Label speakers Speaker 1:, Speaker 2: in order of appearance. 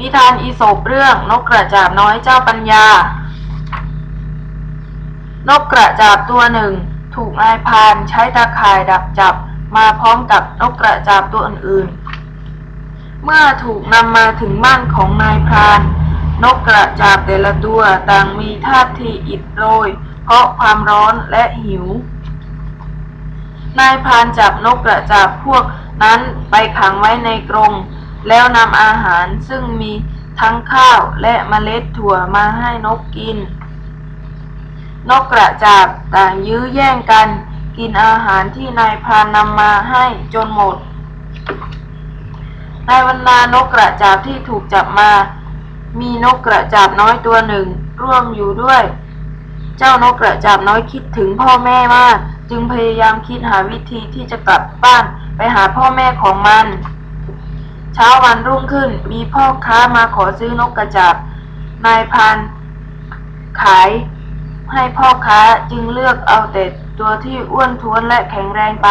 Speaker 1: นิทานอีสปเรื่องนกกระจาบน้อยเจ้าปัญญา นกกระจาบตัวหนึ่ง ถูกนายพานใช้ตาข่ายดักจับมาพร้อมกับนกกระจาบตัวอื่นๆ เมื่อถูกนำมาถึงบ้านของนายพราน นกกระจาบแต่ละตัวต่างมีท่าทีอิดโรย เพราะความร้อนและหิว นายพรานจับนกกระจาบพวกนั้นไปขังไว้ในกรง แล้วนำอาหารซึ่งมีทั้งข้าวและเมล็ดถั่วมาให้นกกิน นกกระจาบต่างยื้อแย่งกัน กินอาหารที่นายพรานนำมาให้จนหมด ในบรรดานกกระจาบที่ถูกจับมา มีนกกระจาบน้อยตัวหนึ่งร่วมอยู่ด้วย เจ้านกกระจาบน้อยคิดถึงพ่อแม่มาก จึงพยายามคิดหาวิธีที่จะกลับบ้านไปหาพ่อแม่ของมัน เช้าวันรุ่งขึ้นมีพ่อค้ามาขอซื้อนกกระจาบนายพันขายให้พ่อค้าจึงเลือกเอาแต่ตัวที่อ้วนท้วนและแข็งแรงไป